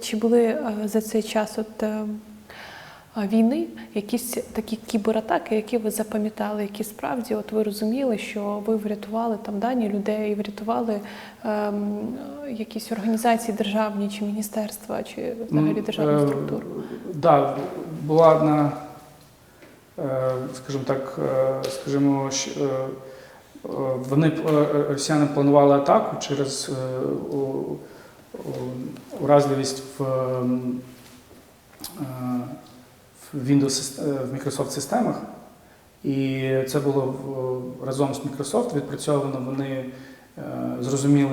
Чи були е, за цей час от, е, е, війни якісь такі кібератаки, які ви запам'ятали, які справді от ви розуміли, що ви врятували там дані людей, врятували ем, якісь організації державні чи міністерства, чи взагалі державні структури? Так, да, була одна, скажімо так, скажімо, вони росіяни планували атаку через е, уразливість в, ем, е, в Windows, е, в Microsoft системах. І це було разом з Microsoft відпрацьовано. Вони е, зрозуміли,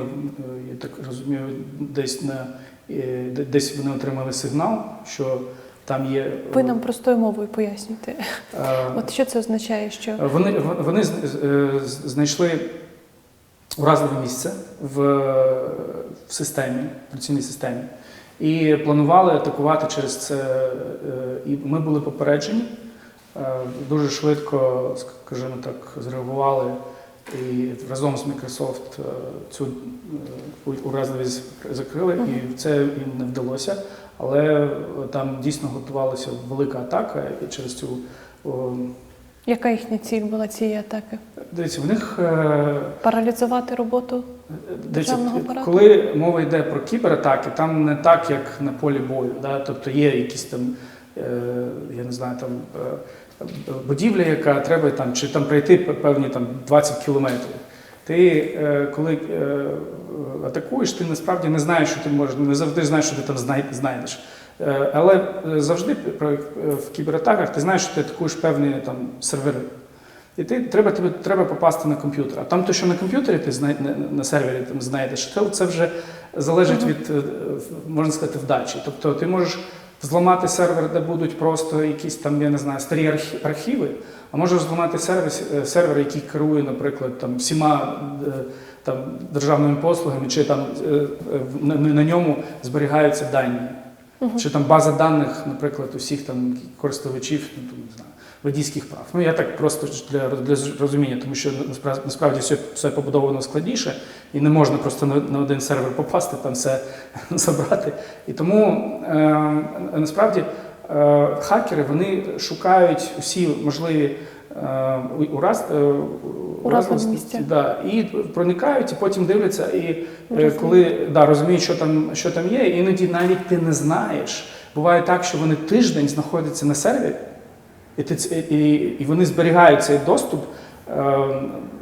я так розумію, десь на десь вони отримали сигнал, що там є. Ви нам простою мовою пояснюєте. От що це означає, що вони, вони знайшли уразливе місце в, в системі, в операційній системі, і планували атакувати через це. е, І ми були попереджені, е, дуже швидко, скажімо так, зреагували і разом з Microsoft е, цю уразливість закрили, і це їм не вдалося. Але там дійсно готувалася велика атака, і через цю яка їхня ціль була цієї атаки? Дивіться, в них е, Паралізувати роботу? дивіться, Державного апарату? коли мова йде про кібератаки, там не так, як на полі бою. Да? Тобто є якісь там, е, я не знаю, там е, будівля, яка треба там, чи там пройти певні там 20 кілометрів. Ти е, коли е, атакуєш, ти насправді не знаєш, що ти можеш, не завжди знаєш, що ти там знай- знайдеш. Е, Але е, завжди при- в кібератаках ти знаєш, що ти атакуєш певні там сервери. І ти треба тобі треба попасти на комп'ютер. А там, то, що на комп'ютері ти знай, на, сервері там знайдеш, це, це вже залежить від е, можна сказати вдачі. Тобто ти можеш зламати сервер, де будуть просто якісь там, я не знаю, старі архі- архіви, а можеш зламати сервер, е, сервер, який керує, наприклад, там всіма е, там державними послугами, чи там е, е, на ньому зберігаються дані. Чи там база даних, наприклад, усіх там користувачів, ну там не знаю, водійських прав. Ну я так просто для, для розуміння, тому що насправді, все, все побудовано складніше, і не можна просто на, на один сервер попасти, там все забрати. І тому е, насправді е, хакери вони шукають усі можливі ураз, е, уразливості, да, і проникають, і потім дивляться, і е, коли да, розуміють, що там, що там є, іноді навіть ти не знаєш. Буває так, що вони тиждень знаходяться на сервері, і, ти, і, і вони зберігають цей доступ е,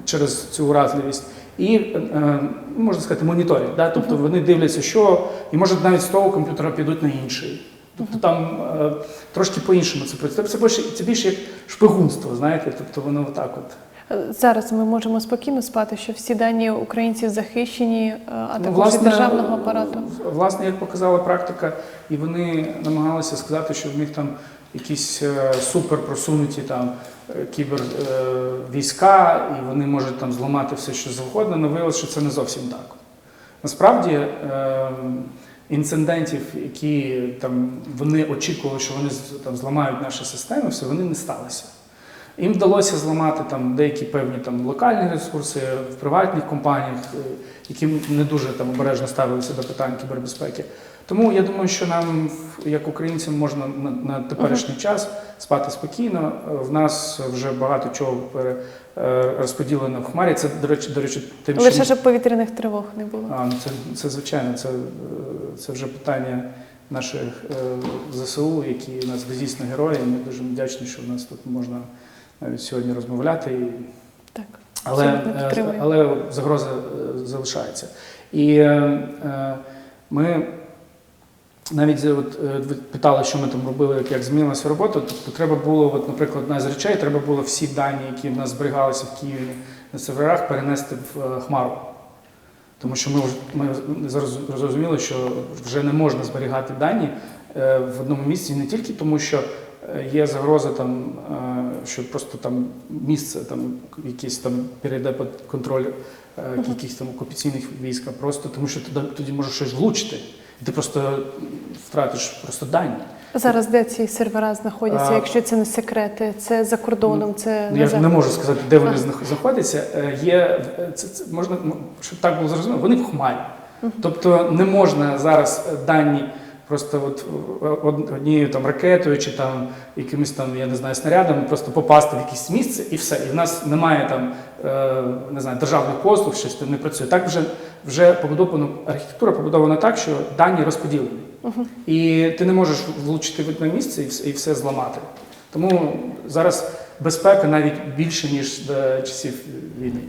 через цю уразливість. І е, можна сказати, моніторять. Да? Тобто вони дивляться, що і може навіть з того комп'ютера підуть на інший. Тобто там е, трошки по-іншому це працює. Це більше, це більше як шпигунство, знаєте, тобто воно отак от. Е, Зараз ми можемо спокійно спати, що всі дані українців захищені, е, а також від державного апарату. Власне, як показала практика, і вони намагалися сказати, що в них там якісь е, супер просунуті там е, кібер е, війська, і вони можуть там зламати все, що завгодно, але виявилося, що це не зовсім так. Насправді е, інцидентів, які там вони очікували, що вони там зламають наші системи, все вони не сталися. Їм вдалося зламати там деякі певні там локальні ресурси в приватних компаніях, е, які не дуже там обережно ставилися до питань кібербезпеки. Тому я думаю, що нам, як українцям, можна на, на теперішній час спати спокійно. В нас вже багато чого е, розподілено в хмарі. Це, до речі, до речі, тим Лише щоб повітряних тривог не було. а, ну це, це звичайно, це, це вже питання наших е, ЗСУ, які у нас дійсно герої. Ми дуже вдячні, що в нас тут можна навіть сьогодні розмовляти. І, Так. але, е, але загроза залишається. І е, е, ми навіть е, от, е, ви питали, що ми там робили, як, як змінилася робота. Тобто треба було, от, наприклад, одна з речей, треба було всі дані, які в нас зберігалися в Києві на серверах, перенести в е, Хмару. Тому що ми, ми зараз зрозуміли, що вже не можна зберігати дані е, в одному місці не тільки тому, що є загроза там, е, що просто там місце там якесь там перейде під контроль е, якихось там окупаційних військ, а просто тому, що тоді може щось влучити, і ти просто втратиш просто дані. Зараз де ці сервера знаходяться, А, якщо це не секрети, це за кордоном, це Ну, Я ж не можу сказати, де вони А. знаходяться. Е, Є це, це можна, щоб так було зрозуміло, вони в хмарі. Тобто не можна зараз е, дані просто от од- однією там ракетою чи там якимось там, я не знаю, снарядом просто попасти в якесь місце і все. І в нас немає там е, не знаю, державних послуг, щось там не працює. Так вже вже побудовано архітектура побудована так, що дані розподілені. І ти не можеш влучити в одне місце і все, і все зламати. Тому зараз безпека навіть більше ніж до часів війни.